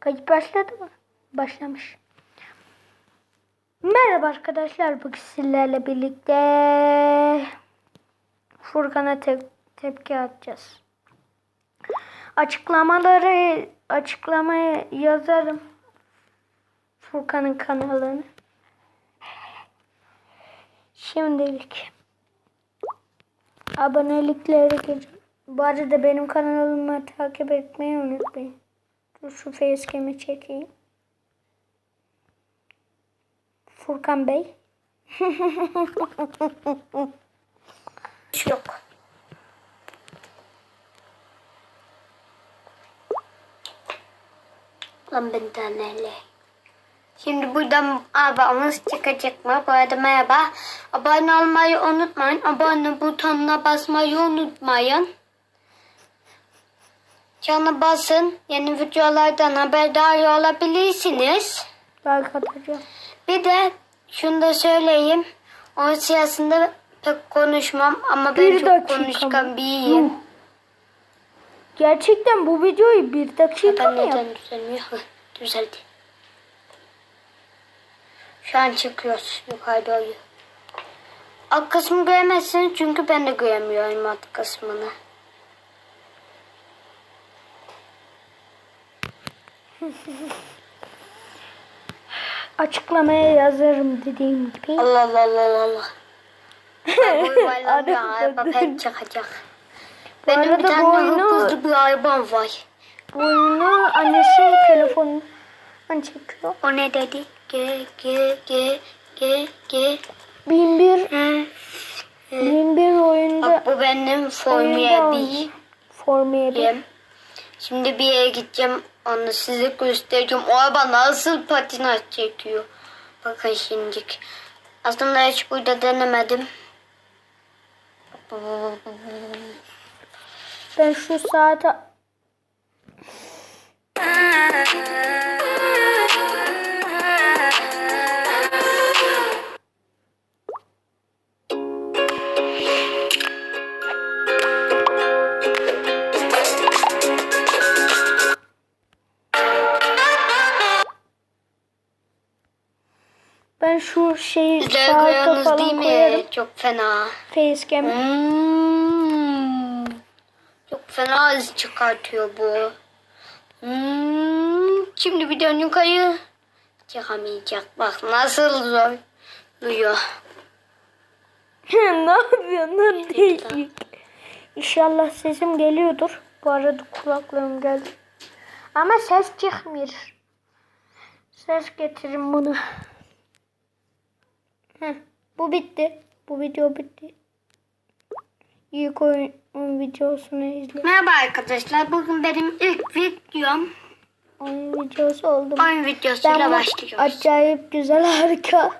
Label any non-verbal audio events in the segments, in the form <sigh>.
Kayıt başladı mı? Başlamış. Merhaba arkadaşlar. Bugün sizlerle birlikte Furkan'a te- tepki atacağız. Açıklamaları açıklamaya yazarım. Furkan'ın kanalını. Şimdilik abonelikleri girin. Bu arada benim kanalımı takip etmeyi unutmayın. Dur şu facecam'i çekeyim. Furkan Bey. Yok. Lan ben taneyle. Şimdi buradan abamız çıkacak mı? Bu arada merhaba. Abone olmayı unutmayın. Abone butonuna basmayı unutmayın. Canı basın. Yeni videolardan haberdar olabilirsiniz. Like atacağım. Bir de şunu da söyleyeyim. Onun siyasında pek konuşmam ama ben Bir çok konuşkan biriyim. Gerçekten bu videoyu bir dakika Ben mı yap? neden düzelmiyor? Heh, Düzeldi. Şu an çıkıyoruz yukarı doğru. Alt kısmı göremezsiniz çünkü ben de göremiyorum alt kısmını. Açıklamaya yazarım dediğim gibi. Allah Allah Allah Allah. <laughs> Arada Araba pek çıkacak. Benim bir arada tane oyunu- hızlı bir arabam var. Bu oyunu annesi telefonundan çekiyor. O ne dedi? Ge ge ge ge ge. Bin bir, Hı. bin bir oyunda Bak bu benim oyunda Formula 1. oynuyor. Formula 1. Yem. Şimdi bir yere gideceğim. Onu size göstereceğim. O araba nasıl patinaj çekiyor. Bakın şimdilik. Aslında hiç burada denemedim. Ben şu saate ben şu şeyi saate görüyorsunuz değil falan mi? koyarım. Çok fena. Facecam. Hmm. Çok fena hız çıkartıyor bu. Hmm. Şimdi videonun yukarı çıkamayacak. Bak nasıl zor duyuyor. <laughs> ne yapıyorsun değil. İnşallah sesim geliyordur. Bu arada kulaklığım geldi. Ama ses çıkmıyor. Ses getirin bunu. Heh, bu bitti. Bu video bitti. İlk oyun videosunu izle. Merhaba arkadaşlar. Bugün benim ilk videom. Oyun videosu oldu. Oyun videosuyla Ben başlıyoruz. acayip güzel harika.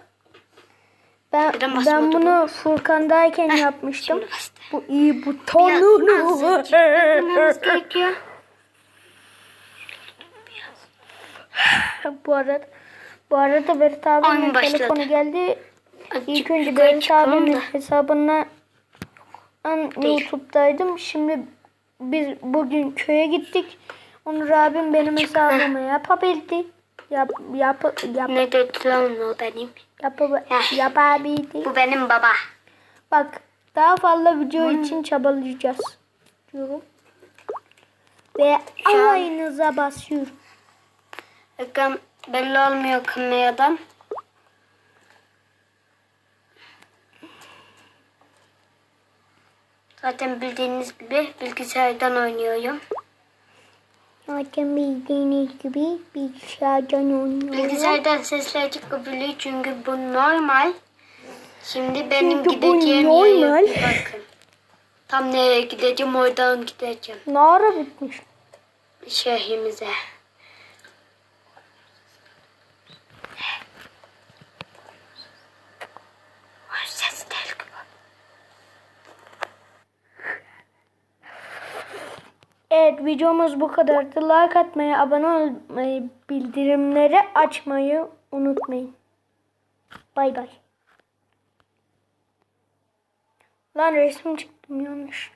Ben, ben bunu Furkan'dayken yapmıştım. Şimdi bastı. Bu iyi Biraz butonunu. beklememiz gerekiyor. bu arada bu arada Berit Oyun başladı. telefonu geldi. İlk önce çıkalım abimin hesabına YouTube'daydım. Şimdi biz bugün köye gittik. Onur abim benim hesabıma yapabildi. Yap, yap, yap, Ne dedi lan o benim? yap, yapabildi. Bu benim baba. Bak daha fazla video için çabalayacağız diyorum. Ve alayınıza basıyorum. Bakın belli olmuyor kameradan. Zaten bildiğiniz gibi bilgisayardan oynuyorum. Zaten bildiğiniz gibi bilgisayardan oynuyorum. Bilgisayardan sesler çıkabiliyor çünkü bu normal. Şimdi benim Çünkü bu gideceğim normal. yere bakın. Tam nereye gideceğim oradan gideceğim. Ne ara bitmiş? Şehrimize. Ay, Ses değil gibi. Evet videomuz bu kadardı. Like atmayı, abone olmayı, bildirimleri açmayı unutmayın. Bay bay. Lan resim çıktım yanlış.